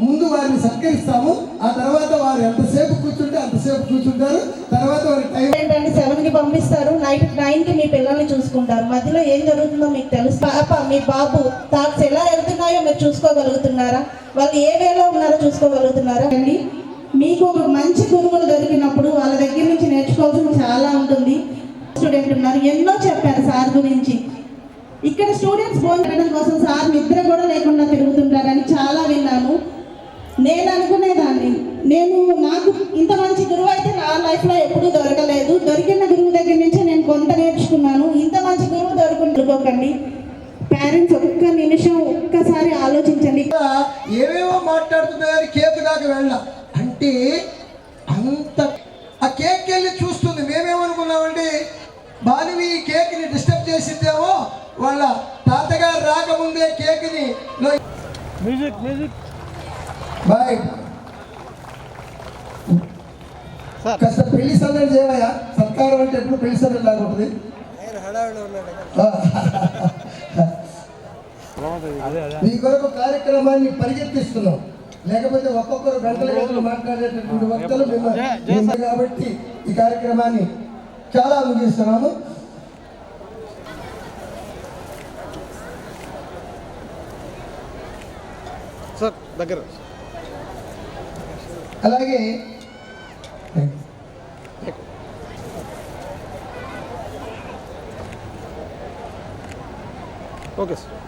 ముందు వారిని సత్కరిస్తాము ఆ తర్వాత వారు ఎంతసేపు కూర్చుంటే అంతసేపు కూర్చుంటారు తర్వాత వారి టైం ఏంటంటే సెవెన్కి పంపిస్తారు నైట్ నైన్కి మీ పిల్లల్ని చూసుకుంటారు. మధ్యలో ఏం జరుగుతుందో మీకు తెలుసు. పాప మీ బాబు థాట్స్ ఎలా వెళ్తున్నాయో మీరు చూసుకోగలుగుతున్నారా? వాళ్ళు ఏ వేలో ఉన్నారో చూసుకోగలుగుతున్నారా? అండి మీకు ఒక మంచి గురువులు దొరికినప్పుడు వాళ్ళ దగ్గర నుంచి నేర్చుకోవాల్సింది చాలా ఉంటుంది. స్టూడెంట్ ఉన్నారు. ఎన్నో చెప్పారు సార్ గురించి. ఇక్కడ స్టూడెంట్స్ ఫోన్ చేయడం కోసం సార్ నిద్ర కూడా లేకుండా తిరుగుతుంటారని చాలా విన్నాను నేను అనుకునేదాన్ని. నేను నాకు ఇంత మంచి గురువు అయితే నా లైఫ్లో ఎప్పుడూ దొరకలేదు. దొరికిన గురువు దగ్గర నుంచి నేను కొంత నేర్చుకున్నాను. ఇంత మంచి గురువు దొరుకుంటుకోకండి పేరెంట్స్ ఒక్క నిమిషం ఒక్కసారి ఆలోచించండి. ఇంకా ఏవేవో మాట్లాడుతున్నాయని కేక్ దాకా వెళ్ళ. అంటే అంత ఆ కేక్ వెళ్ళి చూస్తుంది. మేమేమనుకున్నామండి? బాలివి ఈ కేక్ని డిస్టర్బ్ చేసిందేమో వాళ్ళ తాతగారు రాకముందే కేక్ని మ్యూజిక్ మ్యూజిక్ బాయ్. సార్. కాస్త పెళ్ళి సందడి చేయవయ్యా. సత్కారం అంటే ఎప్పుడు పెళ్ళి సందడి లాగా ఉంటుంది. మీ కొరకు కార్యక్రమాన్ని పరిగెత్తిస్తున్నాం. లేకపోతే ఒక్కొక్కరు గంటల గంటలు మాట్లాడేటటువంటి వక్తలు మేము కాబట్టి ఈ కార్యక్రమాన్ని చాలా ముగిస్తున్నాము సార్ దగ్గర. అలాగే ఓకే సార్.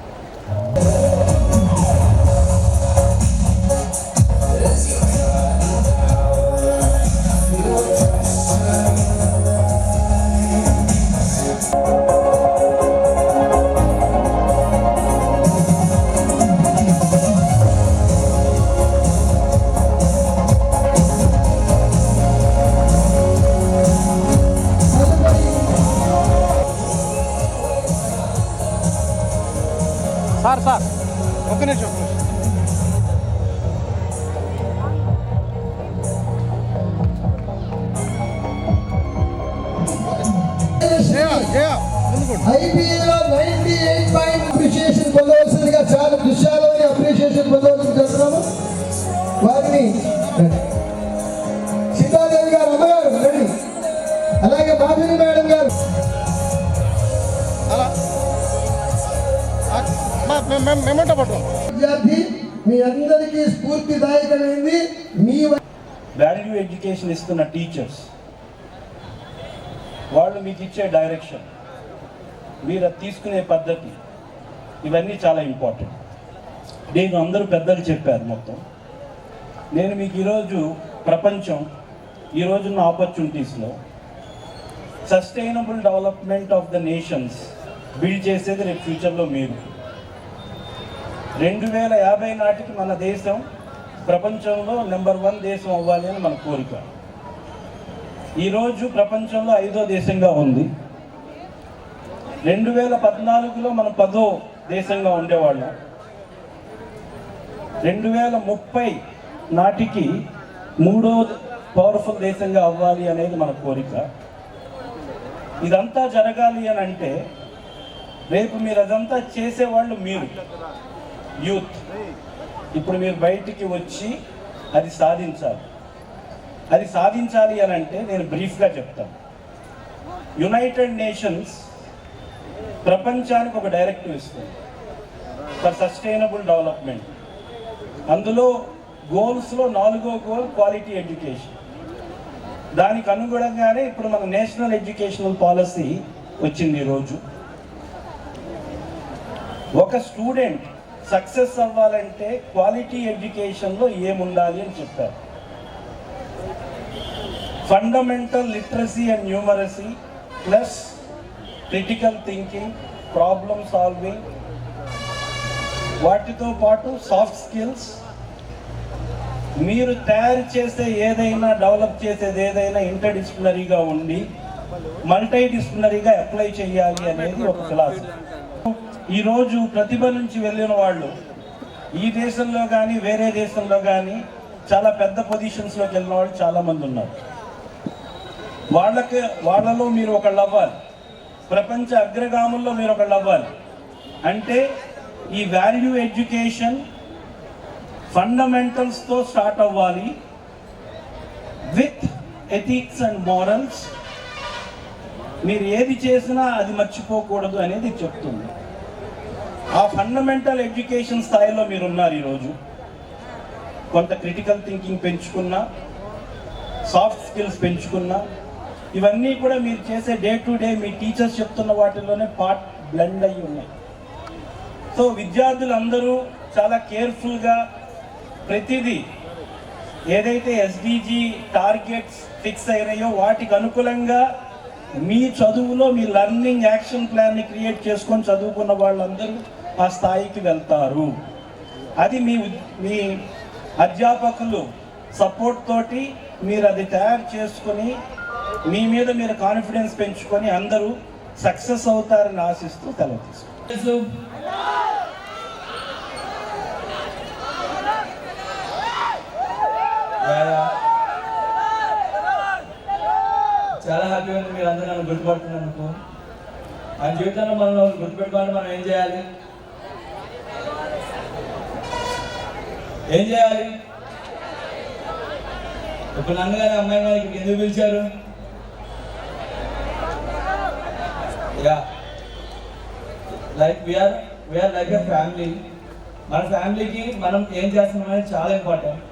మెమెంటో పట్టు విద్యార్థి మీ అందరికీ స్ఫూర్తిదాయకమైంది. మీ వాల్యూ ఎడ్యుకేషన్ ఇస్తున్న టీచర్స్ వాళ్ళు మీకు ఇచ్చే డైరెక్షన్ మీరు అది తీసుకునే పద్ధతి ఇవన్నీ చాలా ఇంపార్టెంట్ నేను అందరూ పెద్దలు చెప్పారు మొత్తం. నేను మీకు ఈరోజు ప్రపంచం ఈ రోజున్న ఆపర్చునిటీస్లో sustainable development of the nations build చేసేది రేపు ఫ్యూచర్లో మీరు. రెండు వేల యాభై నాటికి మన దేశం ప్రపంచంలో నెంబర్ వన్ దేశం అవ్వాలి అని మన కోరిక. ఈరోజు ప్రపంచంలో ఐదో దేశంగా ఉంది. రెండు వేల పద్నాలుగులో మనం పదో దేశంగా ఉండేవాళ్ళం. రెండు వేల ముప్పై నాటికి మూడో పవర్ఫుల్ దేశంగా అవ్వాలి అనేది మన కోరిక. ఇదంతా జరగాలి అని అంటే రేపు మీరు అదంతా చేసేవాళ్ళు మీరు. యూత్. ఇప్పుడు మీరు బయటికి వచ్చి అది సాధించాలి. అది సాధించాలి అని అంటే నేను బ్రీఫ్గా చెప్తాను. యునైటెడ్ నేషన్స్ ప్రపంచానికి ఒక డైరెక్టివ్ ఇస్తుంది. For sustainable development. అందులో గోల్స్లో నాలుగో గోల్ క్వాలిటీ ఎడ్యుకేషన్. దానికి అనుగుణంగానే ఇప్పుడు మన నేషనల్ ఎడ్యుకేషనల్ పాలసీ వచ్చింది ఈరోజు ఒక స్టూడెంట్ సక్సెస్ అవ్వాలంటే క్వాలిటీ ఎడ్యుకేషన్లో ఏముండాలి అని చెప్పారు. Fundamental literacy and numeracy plus critical thinking problem solving వాటితో పాటు సాఫ్ట్ స్కిల్స్ మీరు తయారు చేసే ఏదైనా డెవలప్ చేసేది ఏదైనా ఇంటర్డిసిప్లినరీగా ఉండి మల్టీ డిసిప్లినరీగా అప్లై చేయాలి అనేది ఒక ఫిలాసఫీ ఈరోజు ప్రతిభ నుంచి వెళ్ళిన వాళ్ళు ఈ దేశంలో కానీ వేరే దేశంలో కానీ చాలా పెద్ద పొజిషన్స్లోకి వెళ్ళిన వాళ్ళు చాలామంది ఉన్నారు. వాళ్ళకి వాళ్ళలో మీరు ఒకళ్ళు అవ్వాలి. ప్రపంచ అగ్రగాముల్లో మీరు ఒకళ్ళు అవ్వాలి. అంటే ఈ వాల్యూ ఎడ్యుకేషన్ ఫండమెంటల్స్తో స్టార్ట్ అవ్వాలి. విత్ ఎథిక్స్ అండ్ మోరల్స్ మీరు ఏది చేసినా అది మర్చిపోకూడదు అనేది చెప్తుంది. ఆ ఫండమెంటల్ ఎడ్యుకేషన్ స్థాయిలో మీరు ఉన్నారు ఈరోజు. కొంత క్రిటికల్ థింకింగ్ పెంచుకున్నా సాఫ్ట్ స్కిల్స్ పెంచుకున్నా ఇవన్నీ కూడా మీరు చేసే డే టు డే మీ టీచర్స్ చెప్తున్న వాటిలోనే పార్ట్ బ్లెండ్ అయ్యి ఉన్నాయి. సో విద్యార్థులందరూ చాలా కేర్ఫుల్గా ప్రతిదీ ఏదైతే ఎస్డిజి టార్గెట్స్ ఫిక్స్ అయినాయో వాటికి అనుకూలంగా మీ చదువులో మీ లర్నింగ్ యాక్షన్ ప్లాన్ని క్రియేట్ చేసుకొని చదువుకున్న వాళ్ళందరూ ఆ స్థాయికి వెళ్తారు. అది మీ మీ అధ్యాపకులు సపోర్ట్ తోటి మీరు అది తయారు చేసుకొని మీ మీద మీరు కాన్ఫిడెన్స్ పెంచుకొని అందరూ సక్సెస్ అవుతారని ఆశిస్తూ సెలవు చాలా హ్యాపీగా ఉంది. మీరు అందరూ నన్ను గుర్తుపడుతున్నందుకు. మన జీవితంలో మనం ఒకరు మనం ఏం చేయాలి? ఏం చేయాలి? ఇప్పుడు నాన్నగారు అమ్మాయి గారికి ఎందుకు పిలిచారు? Yeah. Like we're we're like a family మన ఫ్యామిలీకి మనం ఏం చేస్తున్నాం అనేది చాలా ఇంపార్టెంట్.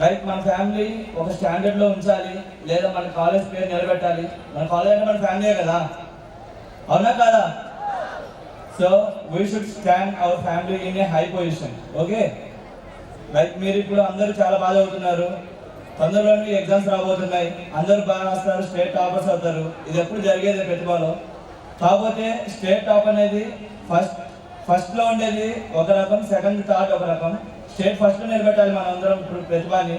లైక్ మన ఫ్యామిలీ ఒక స్టాండర్డ్లో ఉంచాలి లేదా మన కాలేజ్ పేరు నిలబెట్టాలి. మన కాలేజ్ అంటే మన ఫ్యామిలీయే కదా. అవునా కాదా? So we should stand our family in a high position okay మీరు ఇప్పుడు అందరూ చాలా బాగా చదువుతున్నారు తొందరలోనే ఎగ్జామ్స్ రాబోతున్నాయి. అందరూ బాగా రాస్తారు స్టేట్ టాపర్స్ అవుతారు. ఇది ఎప్పుడు జరిగేది ప్రతిభలో. కాకపోతే స్టేట్ టాప్ అనేది ఫస్ట్ ఫస్ట్లో ఉండేది ఒక రకం సెకండ్ థర్డ్ ఒక రకం. స్టేట్ ఫస్ట్లో నిలబెట్టాలి మనం అందరం ఇప్పుడు ప్రతిభని.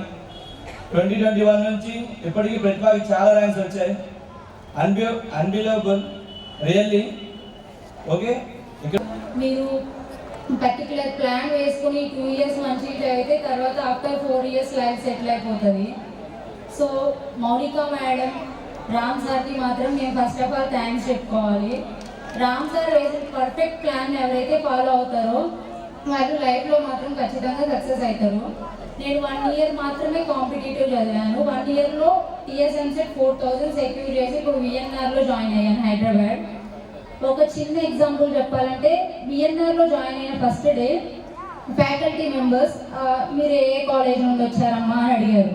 ట్వంటీ ట్వంటీ వన్ నుంచి ఇప్పటికీ ప్రతిభకి చాలా ర్యాంక్స్ వచ్చాయి. అన్బి అన్బిలబుల్ రియల్లీ ఓకే ఇక్కడ మీరు పర్టికులర్ ప్లాన్ వేసుకుని టూ ఇయర్స్ మంచి అయితే తర్వాత after four years life settle అయిపోతుంది. సో మౌనిక మేడం రామ్ సార్కి మాత్రం నేను ఫస్ట్ ఆఫ్ ఆల్ థ్యాంక్స్ చెప్పుకోవాలి. రామ్ సార్ వేసిన పర్ఫెక్ట్ ప్లాన్ ఎవరైతే ఫాలో అవుతారో వాళ్ళు లైఫ్లో మాత్రం ఖచ్చితంగా సక్సెస్ అవుతారు నేను వన్ ఇయర్ మాత్రమే కాంపిటేటివ్ చదివాను. వన్ ఇయర్లో టీఎస్ఎంసెట్ ఫోర్ థౌజండ్ సెక్యూర్ చేసి ఇప్పుడు విఎన్ఆర్లో జాయిన్ అయ్యాను హైదరాబాద్. ఒక చిన్న ఎగ్జాంపుల్ చెప్పాలంటే బిఎన్ఆర్లో జాయిన్ అయిన ఫస్ట్ డే ఫ్యాకల్టీ మెంబర్స్ మీరు ఏ కాలేజ్ నుండి వచ్చారమ్మా అని అడిగారు.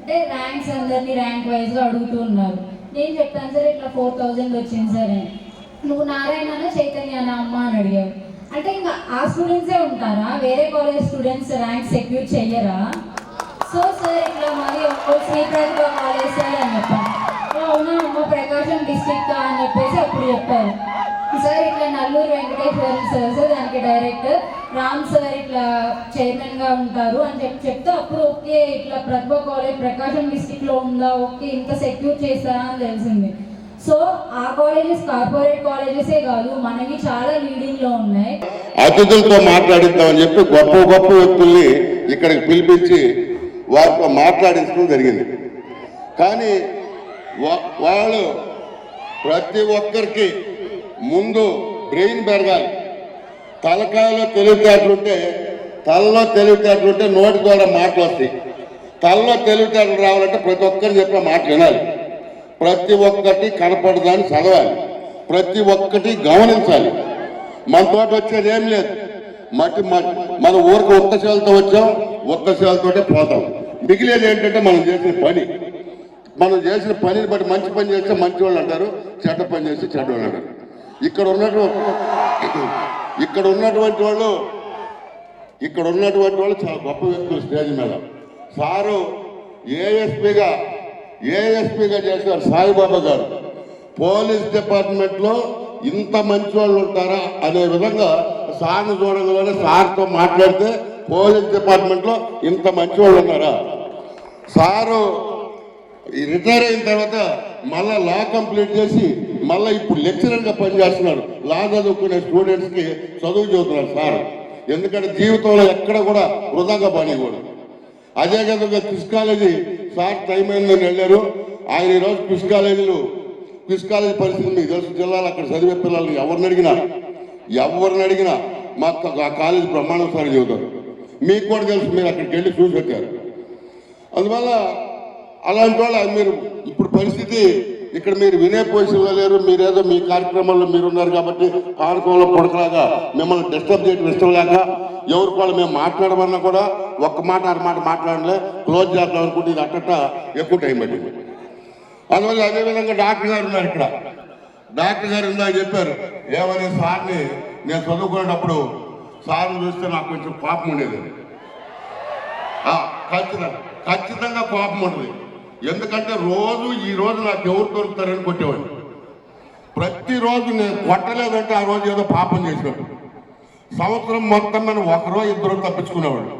అంటే ర్యాంక్స్ అందరినీ ర్యాంక్ వైజ్గా అడుగుతూ ఉన్నారు. నేను చెప్తాను సార్ ఇట్లా ఫోర్ థౌజండ్ వచ్చింది సార్ అని. నువ్వు నారాయణ చైతన్యనా అమ్మ అని అడిగారు. అంటే ఇంకా ఆ స్టూడెంట్సే ఉంటారా? వేరే కాలేజ్ స్టూడెంట్స్ ర్యాంక్ సెక్యూర్ చెయ్యరా? సో సార్ ఇట్లా మరి ఒక్కో శ్రీ ప్రతిభ కాలేజ్ సార్ అని చెప్పాను. అవును అమ్మ ప్రకాశం డిస్ట్రిక్ట్ అని చెప్పేసి అప్పుడు చెప్పారు. సార్ ఇట్లా నల్లూరు వెంకటేశ్వర సార్ సార్ దానికి డైరెక్టర్ రామ్ సార్ ఇట్లా చైర్మన్గా ఉంటారు అని చెప్పి చెప్తే అప్పుడు ఓకే ఇట్లా ప్రతిభ కాలేజ్ ప్రకాశం డిస్ట్రిక్ట్లో ఉందా? ఓకే ఇంత సెక్యూర్ చేస్తారా అని తెలిసింది. సో ఆ కాలేజెస్ కార్పొరేట్ కాలేజెసే కాదు మనకి చాలా లీడింగ్లో ఉన్నాయి. అతిథులతో మాట్లాడిద్దామని చెప్పి గొప్ప గొప్ప వ్యక్తుల్ని ఇక్కడికి పిలిపించి వారితో మాట్లాడించడం జరిగింది. కానీ వాళ్ళు ప్రతి ఒక్కరికి ముందు బ్రెయిన్ పెరగాలి. తలకాయలో తెలివితేటలుంటే తలలో తెలివితేటలుంటే నోటి ద్వారా మాటలు వస్తాయి. తలలో తెలివితేటలు రావాలంటే ప్రతి ఒక్కరు చెప్పిన మాట వినాలి. ప్రతి ఒక్కటి కనపడదాన్ని చదవాలి. ప్రతి ఒక్కటి గమనించాలి. మన తోట వచ్చేది ఏం లేదు. మట్టి మన ఊరికి ఒక్క చేలతో వచ్చాం ఒక్క చేలతోటే పోతాం. మిగిలేదు ఏంటంటే మనం చేసిన పని. మనం చేసిన పనిని బట్టి మంచి పని చేస్తే మంచి వాళ్ళు అంటారు చెడ్డ పని చేస్తే చెడ్డ వాళ్ళు అంటారు. ఇక్కడ ఉన్నటువంటి ఇక్కడ ఉన్నటువంటి వాళ్ళు ఇక్కడ ఉన్నటువంటి వాళ్ళు చాలా గొప్ప వ్యక్తులు స్టేజ్ మీద. సారు ఏఎస్పీగా ఏఎస్పీగా చేశారు సాయిబాబా గారు. పోలీస్ డిపార్ట్మెంట్లో ఇంత మంచి వాళ్ళు ఉంటారా అనే విధంగా సార్ను చూడగలనే సార్తో మాట్లాడితే పోలీస్ డిపార్ట్మెంట్లో ఇంత మంచి వాళ్ళు ఉన్నారా? సారు రిటైర్ అయిన తర్వాత మళ్ళా లా కంప్లీట్ చేసి మళ్ళీ ఇప్పుడు లెక్చరర్గా పనిచేస్తున్నారు లా చదువుకునే స్టూడెంట్స్కి చదువు చదువుతున్నారు సార్. ఎందుకంటే జీవితంలో ఎక్కడ కూడా వృధాగా పనికూడదు అదే విధంగా క్రిస్ కాలేజీ సార్ టైం అయిందని వెళ్ళారు. ఆయన ఈరోజు క్రిస్ కాలేజీలు క్రిస్ కాలేజీ పరిస్థితి మీకు తెలుసు. జిల్లాలో అక్కడ చదివే పిల్లల్ని ఎవరిని అడిగినా ఎవరిని అడిగినా మా ఆ కాలేజీ ప్రమాణం సార్ చెబుతారు. మీకు కూడా తెలుసు మీరు అక్కడికి వెళ్ళి చూసి పెట్టారు. అందువల్ల అలాంటి వాళ్ళు మీరు ఇప్పుడు పరిస్థితి ఇక్కడ మీరు వినే పొజిషన్లో లేరు మీరేదో మీ కార్యక్రమాల్లో మీరు ఉన్నారు కాబట్టి పానకంలో పొడకలాగా మిమ్మల్ని డిస్టర్బ్ చేయడం ఇష్టం లేక ఎవరికి వాళ్ళు మేము మాట్లాడమన్నా కూడా ఒక్క మాట అర మాట మాట్లాడలే క్లోజ్ చేద్దాం అనుకుంటే ఇది అట్టట ఎక్కువ టైం పట్టింది. అందువల్ల అదేవిధంగా డాక్టర్ గారు ఉన్నారు ఇక్కడ. డాక్టర్ గారు ఇందాక చెప్పారు ఏమని సార్ని నేను చదువుకునేటప్పుడు సార్ని చూస్తే నాకు కొంచెం కోపం ఉండేది. ఖచ్చితంగా ఖచ్చితంగా కోపం ఉండదు ఎందుకంటే రోజు ఈ రోజు నాకు ఎవరు దొరుకుతారని కొట్టేవాడు ప్రతిరోజు నేను కొట్టలేదంటే ఆ రోజు ఏదో పాపం చేసినట్టు. సంవత్సరం మొత్తం మీద ఒకరో ఇద్దరు తప్పించుకునేవాడు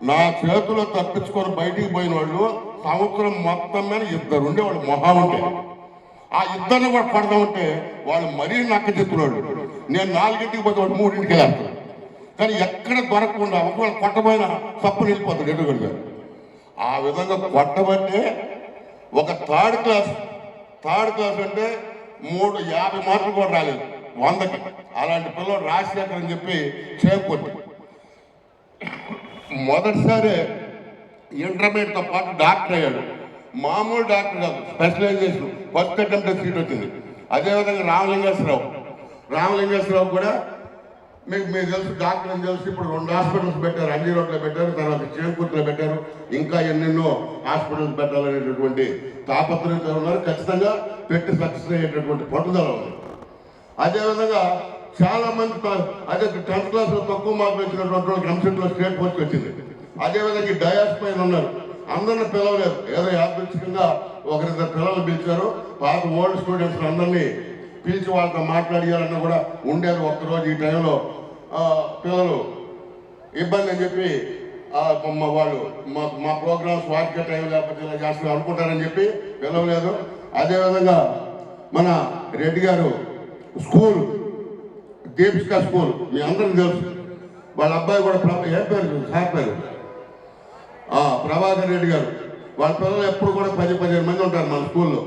నా చేతిలో తప్పించుకొని బయటికి పోయిన వాళ్ళు సంవత్సరం మొత్తం మీద ఇద్దరు ఉండేవాళ్ళు మొహం ఉంటే. ఆ ఇద్దరిని కూడా కొడదామంటే వాళ్ళు మరీ నక్క చెప్తున్నాడు నేను నాలుగింటికి పోతే వాడు మూడింటికి వెళ్ళాను కానీ ఎక్కడ దొరకకుండా ఒకవేళ కొట్టబోయినా తప్పు వెళ్ళిపోతాడు ఎదుగుడు గారు ఆ విధంగా కొట్టమంటే ఒక థర్డ్ క్లాస్ థర్డ్ క్లాస్ అంటే మూడు యాభై మార్కులు కూడా రాలేదు వందకి. అలాంటి పిల్లలు రాజశేఖర్ అని చెప్పి చేకొట్టి మొదటిసారి ఇంటర్మీడియట్తో పాటు డాక్టర్ అయ్యాడు. మామూలు డాక్టర్ కాదు స్పెషలైజేషన్ ఫస్ట్ అటెంప్ట్ సీట్ వచ్చింది. అదేవిధంగా రామలింగేశ్వరరావు. రామలింగేశ్వరరావు కూడా మీకు మీకు తెలుసు డాక్టర్ అని తెలుసు ఇప్పుడు రెండు హాస్పిటల్స్ పెట్టారు. అన్ని రోడ్లో పెట్టారు తర్వాత చేకూర్తిలో పెట్టారు. ఇంకా ఎన్నెన్నో హాస్పిటల్స్ పెట్టాలనేటటువంటి తాపత్రయంతో ఉన్నారు. ఖచ్చితంగా పెట్టి సక్సెస్ అయ్యేటటువంటి పట్టుదల ఉంది. అదేవిధంగా చాలా మంది అదే టెన్త్ క్లాస్లో తక్కువ మార్కులు వచ్చినటువంటి వాళ్ళకి ఎంసెట్ స్టేట్ పోస్ట్ వచ్చింది. అదేవిధంగా ఈ డయాస్ పైన ఉన్నారు. అందరిని పిలవలేదు. ఏదో యాదృచ్ఛికంగా ఒకరిద్దరు పిల్లలు పిలిచారు. పాత ఓల్డ్ స్టూడెంట్స్ అందరినీ పిలిచి వాళ్ళతో మాట్లాడియాలన్నా కూడా ఉండేది ఒక్కరోజు ఈ టైంలో పిల్లలు ఇబ్బంది అని చెప్పి మా వాళ్ళు మా మా ప్రోగ్రామ్స్ వాటికే టైం లేకపోతే ఇలా చేస్తున్నాం అనుకుంటారని చెప్పి పిలవలేదు. అదేవిధంగా మన రెడ్డి గారు స్కూల్ దీపిక స్కూల్ మీ అందరికి తెలుసు. వాళ్ళ అబ్బాయి కూడా ప్రభ ఏం పేరు? సార్ పేరు? ప్రభాకర్ రెడ్డి గారు. వాళ్ళ పిల్లలు ఎప్పుడు కూడా పది పదిహేను మంది ఉంటారు మన స్కూల్లో.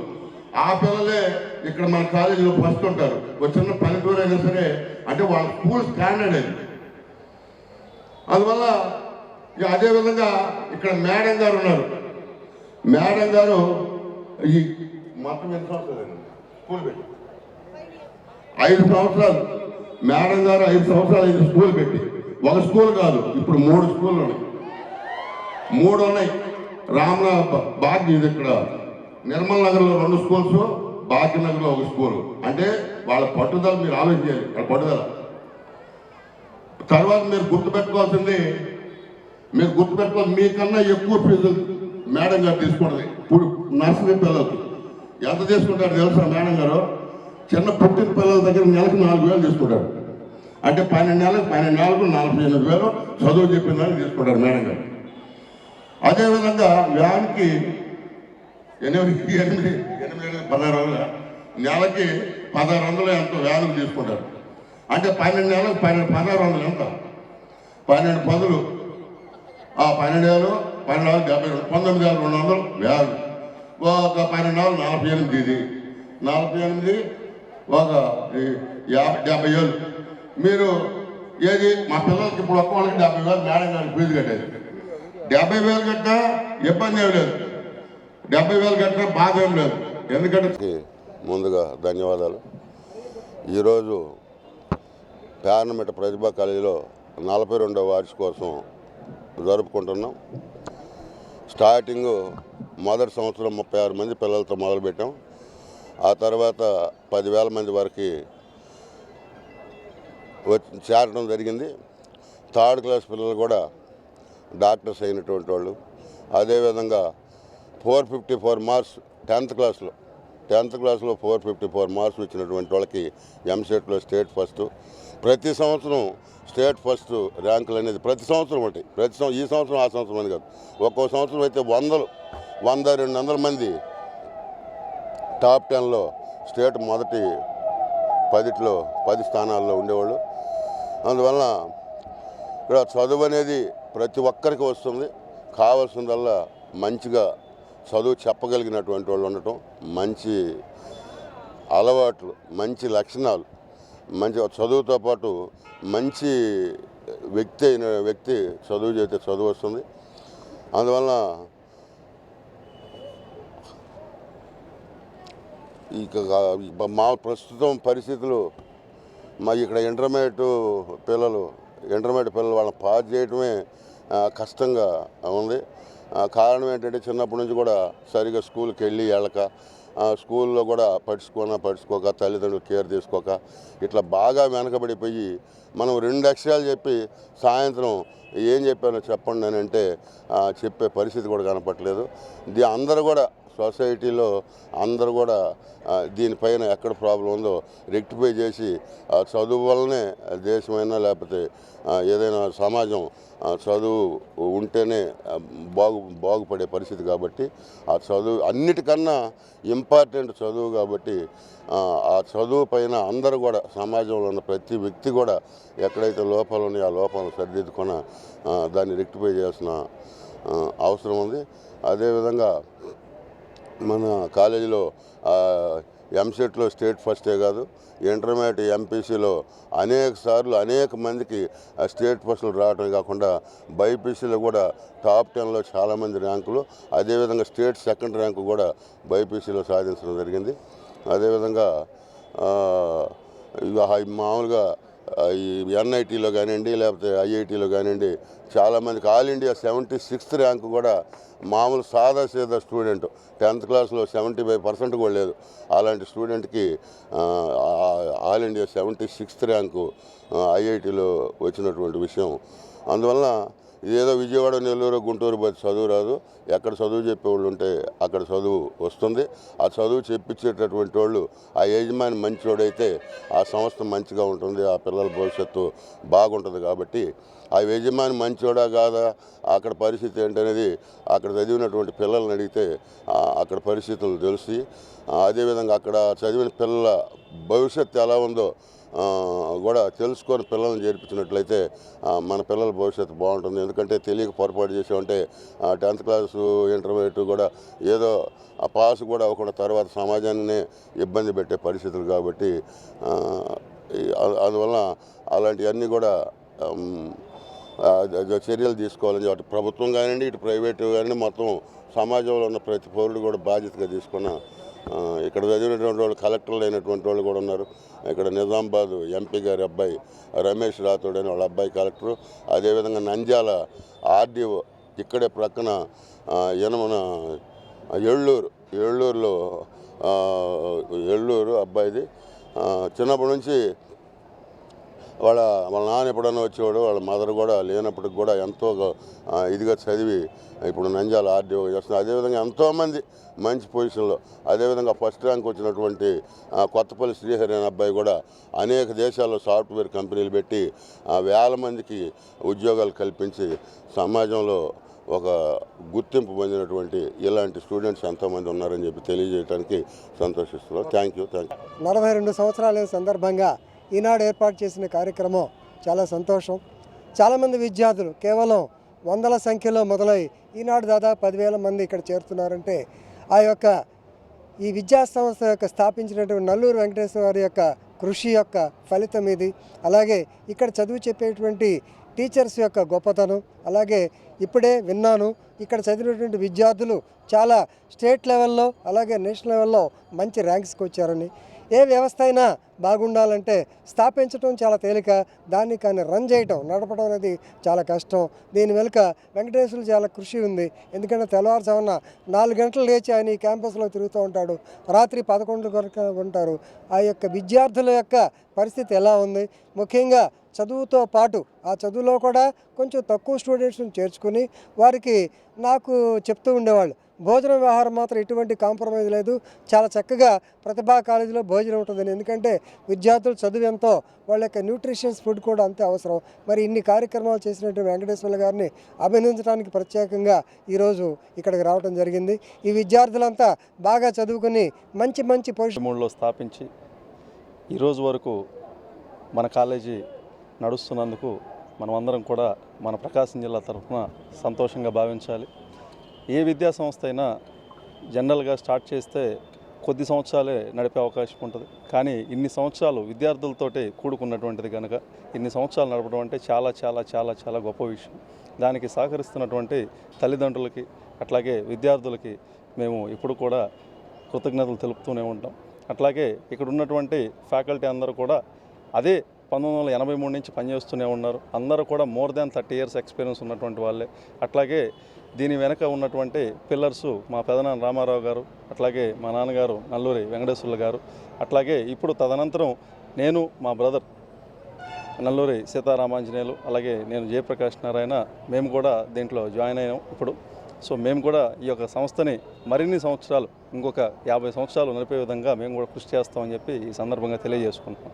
ఆ పిల్లలే ఇక్కడ మన కాలేజీలో ఫస్ట్ ఉంటారు. వచ్చిన చిన్న పల్లెటూరు అయినా సరే అంటే వాళ్ళ స్కూల్ స్టాండర్డ్ అది. అందువల్ల ఇక అదే విధంగా ఇక్కడ మేడం గారు ఉన్నారు. మేడం గారు ఈ మొత్తం ఎంత సంవత్సరాలు స్కూల్ పెట్టి. ఐదు సంవత్సరాలు. మేడం గారు ఐదు సంవత్సరాలు ఐదు స్కూల్ పెట్టి. ఒక స్కూల్ కాదు ఇప్పుడు మూడు స్కూళ్ళు ఉన్నాయి. మూడు ఉన్నాయి. రామనా భాగ్య ఇది ఇక్కడ. నిర్మల్ నగర్లో రెండు స్కూల్స్ భాగ్యనగర్లో ఒక స్కూల్. అంటే వాళ్ళ పట్టుదల మీరు ఆలోచించాలి వాళ్ళ పట్టుదల. తర్వాత మీరు గుర్తుపెట్టుకోవాల్సింది మీరు గుర్తుపెట్టుకోవాలి మీకన్నా ఎక్కువ ఫీజులు మేడం గారు తీసుకోండి ఇప్పుడు నర్సరీ పిల్లలకి. ఎంత తీసుకుంటారు తెలుసా మేడం గారు? చిన్న పుట్టిన పిల్లల దగ్గర నెలకు నాలుగు వేలు తీసుకుంటారు. అంటే పన్నెండు నెలలకు పన్నెండు నెలలకు నలభై ఎనిమిది వేలు చదువు చెప్పిన దానికి తీసుకుంటారు మేడం గారు. అదేవిధంగా వ్యాన్కి ఎనిమిది ఎనిమిది ఎనిమిది పదహారు వందల? నెలకి పదహారు వందలు ఎంతో వ్యాధులు తీసుకుంటారు. అంటే పన్నెండు నెలలకు పన్నెండు పదహారు వందలు ఎంత? పన్నెండు పదులు. ఆ పన్నెండు వేలు పన్నెండు వేలు డెబ్బై రెండు పంతొమ్మిది వేల రెండు వందలు వ్యాధులు. ఒక పన్నెండు వేలు నలభై ఎనిమిది ఇది. నలభై ఎనిమిది ఒక యాభై డెబ్బై వేలు. మీరు ఏది మా పిల్లలకి ఇప్పుడు ఒక్క వాళ్ళకి డెబ్బై వేలు మేడం గారికి ఫీజు కట్టేది. డెబ్బై వేలు కట్టినా ఇబ్బంది ఏమి లేదు. డెబ్బై వేలు కట్టినా బాధ ఏం లేదు. ఎందుకంటే ముందుగా ధన్యవాదాలు. ఈరోజు పార్లమెంట్ ప్రతిభా కాలేజీలో నలభై రెండవ వార్షికోత్సవం జరుపుకుంటున్నాం. స్టార్టింగ్ మొదటి సంవత్సరం ముప్పై ఆరు మంది పిల్లలతో మొదలుపెట్టాం. ఆ తర్వాత పదివేల మంది వరకు వచ్చి చేరడం జరిగింది. థర్డ్ క్లాస్ పిల్లలు కూడా డాక్టర్స్ అయినటువంటి వాళ్ళు. అదేవిధంగా four fifty four marks tenth క్లాస్లో. టెన్త్ క్లాస్లో ఫోర్ ఫిఫ్టీ ఫోర్ మార్క్స్ వచ్చినటువంటి వాళ్ళకి ఎంసెట్లో స్టేట్ ఫస్ట్. ప్రతి సంవత్సరం స్టేట్ ఫస్ట్ ర్యాంకులు అనేది ప్రతి సంవత్సరం ఒకటి. ప్రతి సంవత్సరం ఈ సంవత్సరం ఆ సంవత్సరం అని కాదు. ఒక్కో సంవత్సరం అయితే వందలు వంద రెండు వందల మంది టాప్ టెన్లో స్టేట్ మొదటి పదిట్లో పది స్థానాల్లో ఉండేవాళ్ళు. అందువలన ఇక్కడ చదువు అనేది ప్రతి ఒక్కరికి వస్తుంది. కావాల్సిందల్లా మంచిగా చదువు చెప్పగలిగినటువంటి వాళ్ళు ఉండటం మంచి అలవాట్లు మంచి లక్షణాలు మంచి చదువుతో పాటు మంచి వ్యక్తి అయిన వ్యక్తి చదువు చేస్తే చదువు వస్తుంది. అందువలన ఇక మా ప్రస్తుతం పరిస్థితులు మా ఇక్కడ ఇంటర్మీడియట్ పిల్లలు ఇంటర్మీడియట్ పిల్లలు వాళ్ళని పాస్ చేయడమే కష్టంగా ఉంది. కారణం ఏంటంటే చిన్నప్పటి నుంచి కూడా సరిగా స్కూల్కి వెళ్ళి వెళ్ళక ఆ, స్కూల్లో కూడా పడుచుకోన పడుచుకోక తల్లిదండ్రులు కేర్ తీసుకోక ఇట్లా బాగా వెనకబడిపోయి మనం రెండు అక్షరాలు చెప్పి సాయంత్రం ఏం చెప్పానో చెప్పండి అని అంటే చెప్పే పరిస్థితి కూడా కనపట్లేదు ఇది అందరూ కూడా సొసైటీలో అందరూ కూడా దీనిపైన ఎక్కడ ప్రాబ్లం ఉందో రెక్టిఫై చేసి ఆ చదువు వల్లనే దేశమైనా లేకపోతే ఏదైనా సమాజం చదువు ఉంటేనే బాగు బాగుపడే పరిస్థితి కాబట్టి ఆ చదువు అన్నిటికన్నా ఇంపార్టెంట్ చదువు కాబట్టి ఆ, చదువు పైన అందరూ కూడా సమాజంలో ఉన్న ప్రతి వ్యక్తి కూడా ఎక్కడైతే లోపాలు ఉన్నాయో ఆ లోపాలను సరిదిద్దుకున్న దాన్ని రెక్టిఫై చేయాల్సిన అవసరం ఉంది. అదేవిధంగా మన కాలేజీలో ఎంసెట్లో స్టేట్ ఫస్టే కాదు ఇంటర్మీడియట్ ఎంపీసీలో అనేక సార్లు అనేక మందికి స్టేట్ ఫస్టులు రావటం కాకుండా బైపీసీలో కూడా టాప్ టెన్లో చాలామంది ర్యాంకులు అదేవిధంగా స్టేట్ సెకండ్ ర్యాంకు కూడా బైపీసీలో సాధించడం జరిగింది. అదేవిధంగా మామూలుగా ఈ ఎన్ఐటీలో కానివ్వండి లేకపోతే ఐఐటీలో కానివ్వండి చాలామందికి all India seventy sixth rank కూడా మామూలు సాదా సీదా స్టూడెంట్ టెన్త్ క్లాస్లో సెవెంటీ ఫైవ్ పర్సెంట్ కూడా లేదు. అలాంటి స్టూడెంట్కి all India seventy sixth rank ఐఐటీలో వచ్చినటువంటి విషయం. అందువల్ల ఇదేదో విజయవాడ నెల్లూరు గుంటూరు పోతే చదువు రాదు. ఎక్కడ చదువు చెప్పేవాళ్ళు ఉంటే అక్కడ చదువు వస్తుంది. ఆ చదువు చెప్పించేటటువంటి వాళ్ళు ఆ యజమాని మంచివాడైతే ఆ సంస్థ మంచిగా ఉంటుంది ఆ పిల్లల భవిష్యత్తు బాగుంటుంది కాబట్టి ఆ యజమాని మంచివాడా కాదా అక్కడ పరిస్థితి ఏంటనేది అక్కడ చదివినటువంటి పిల్లల్ని అడిగితే అక్కడ పరిస్థితులు తెలిసి అదేవిధంగా అక్కడ చదివిన పిల్లల భవిష్యత్తు ఎలా ఉందో కూడా తెలుసుకొని పిల్లల్ని చేర్పించినట్లయితే మన పిల్లల భవిష్యత్తు బాగుంటుంది. ఎందుకంటే తెలియక పొరపాటు చేసామంటే టెన్త్ క్లాసు ఇంటర్మీడియట్ కూడా ఏదో ఆ పాస్ కూడా అవ్వకుండా తర్వాత సమాజాన్ని ఇబ్బంది పెట్టే పరిస్థితులు కాబట్టి అందువల్ల అలాంటివన్నీ కూడా చర్యలు తీసుకోవాలని చెప్పి అటు ప్రభుత్వం కానివ్వండి ఇటు ప్రైవేటు కానివ్వండి మొత్తం సమాజంలో ఉన్న ప్రతి పౌరుడు కూడా బాధ్యతగా తీసుకున్న ఇక్కడ చదివినటువంటి వాళ్ళు కలెక్టర్లు అయినటువంటి వాళ్ళు కూడా ఉన్నారు. ఇక్కడ నిజామాబాద్ ఎంపీ గారి అబ్బాయి రమేష్ రాథోడ్ అని వాళ్ళ అబ్బాయి కలెక్టరు. అదేవిధంగా నంద్యాల ఆర్డీఓ ఇక్కడే ప్రక్కన ఆ, యనమన ఎళ్ళూరు ఎళ్ళూరులో ఎళ్ళూరు అబ్బాయిది. చిన్నప్పటి నుంచి వాళ్ళ వాళ్ళ నాన్న ఎప్పుడన్నా వచ్చేవాడు వాళ్ళ మదర్ కూడా లేనప్పటికి కూడా ఎంతో ఇదిగా చదివి ఇప్పుడు నంజాల ఆర్డీఓ చేస్తున్నారు అదేవిధంగా ఎంతోమంది మంచి పొజిషన్లో అదేవిధంగా ఫస్ట్ ర్యాంక్ వచ్చినటువంటి కొత్తపల్లి శ్రీహరి అనే అబ్బాయి కూడా అనేక దేశాల్లో సాఫ్ట్వేర్ కంపెనీలు పెట్టి వేల మందికి ఉద్యోగాలు కల్పించి సమాజంలో ఒక గుర్తింపు పొందినటువంటి ఇలాంటి స్టూడెంట్స్ ఎంతోమంది ఉన్నారని చెప్పి తెలియజేయడానికి సంతోషిస్తున్నాం. Thank you thank you. నలభై రెండు సంవత్సరాల సందర్భంగా ఈనాడు ఏర్పాటు చేసిన కార్యక్రమం చాలా సంతోషం. చాలామంది విద్యార్థులు కేవలం వందల సంఖ్యలో మొదలై ఈనాడు దాదాపు పదివేల మంది ఇక్కడ చేరుతున్నారంటే ఆ యొక్క ఈ విద్యా సంస్థ యొక్క స్థాపించినటువంటి నల్లూరు వెంకటేశ్వర వారి యొక్క కృషి యొక్క ఫలితం ఇది. అలాగే ఇక్కడ చదువు చెప్పేటువంటి టీచర్స్ యొక్క గొప్పతనం అలాగే ఇప్పుడే విన్నాను ఇక్కడ చదివినటువంటి విద్యార్థులు చాలా స్టేట్ లెవెల్లో అలాగే నేషనల్ లెవెల్లో మంచి ర్యాంక్స్కి వచ్చారని. ఏ వ్యవస్థ అయినా బాగుండాలంటే స్థాపించడం చాలా తేలిక దాన్ని కానీ రన్ చేయటం నడపడం అనేది చాలా కష్టం. దీని వెనుక వెంకటేశ్వరులు చాలా కృషి ఉంది. ఎందుకంటే తెల్లవారుజామున నాలుగు గంటలు లేచి ఆయన ఈ క్యాంపస్లో తిరుగుతూ ఉంటాడు. రాత్రి పదకొండు వరకు ఉంటారు. ఆ యొక్క విద్యార్థుల యొక్క పరిస్థితి ఎలా ఉంది? ముఖ్యంగా చదువుతో పాటు ఆ చదువులో కూడా కొంచెం తక్కువ స్టూడెంట్స్ని చేర్చుకుని వారికి నాకు చెప్తూ ఉండేవాళ్ళు. భోజన వ్యవహారం మాత్రం ఎటువంటి కాంప్రమైజ్ లేదు. చాలా చక్కగా ప్రతిభా కాలేజీలో భోజనం ఉంటుందని. ఎందుకంటే విద్యార్థులు చదువు ఎంతో వాళ్ళ యొక్క న్యూట్రిషన్స్ ఫుడ్ కూడా అంతే అవసరం. మరి ఇన్ని కార్యక్రమాలు చేసినటువంటి వెంకటేశ్వర్ల గారిని అభినందించడానికి ప్రత్యేకంగా ఈరోజు ఇక్కడికి రావడం జరిగింది. ఈ విద్యార్థులంతా బాగా చదువుకుని మంచి మంచి పొజిషన్ స్థాపించి ఈరోజు వరకు మన కాలేజీ నడుస్తున్నందుకు మనమందరం కూడా మన ప్రకాశం జిల్లా తరఫున సంతోషంగా భావించాలి. ఏ విద్యా సంస్థ అయినా జనరల్గా స్టార్ట్ చేస్తే కొద్ది సంవత్సరాలే నడిపే అవకాశం ఉంటుంది. కానీ ఇన్ని సంవత్సరాలు విద్యార్థులతోటి కూడుకున్నటువంటిది కనుక ఇన్ని సంవత్సరాలు నడపడం అంటే చాలా చాలా చాలా చాలా గొప్ప విషయం. దానికి సహకరిస్తున్నటువంటి తల్లిదండ్రులకి అట్లాగే విద్యార్థులకి మేము ఇప్పుడు కూడా కృతజ్ఞతలు తెలుపుతూనే ఉంటాం. అట్లాగే ఇక్కడ ఉన్నటువంటి ఫ్యాకల్టీ అందరూ కూడా అదే పంతొమ్మిది వందల ఎనభై మూడు నుంచి పనిచేస్తూనే ఉన్నారు. అందరూ కూడా more than thirty years experience ఉన్నటువంటి వాళ్ళే. అట్లాగే దీని వెనక ఉన్నటువంటి పిల్లర్స్ మా పెదనాన్న రామారావు గారు అట్లాగే మా నాన్నగారు నల్లూరి వెంకటేశ్వర్లు గారు అట్లాగే ఇప్పుడు తదనంతరం నేను మా బ్రదర్ నల్లూరి సీతారామాంజనేయులు అలాగే నేను జయప్రకాష్ నారాయణ మేము కూడా దీంట్లో జాయిన్ అయ్యాం ఇప్పుడు. సో మేము కూడా ఈ యొక్క సంస్థని మరిన్ని సంవత్సరాలు ఇంకొక యాభై సంవత్సరాలు నడిపే విధంగా మేము కూడా కృషి చేస్తామని చెప్పి ఈ సందర్భంగా తెలియజేసుకుంటున్నాం.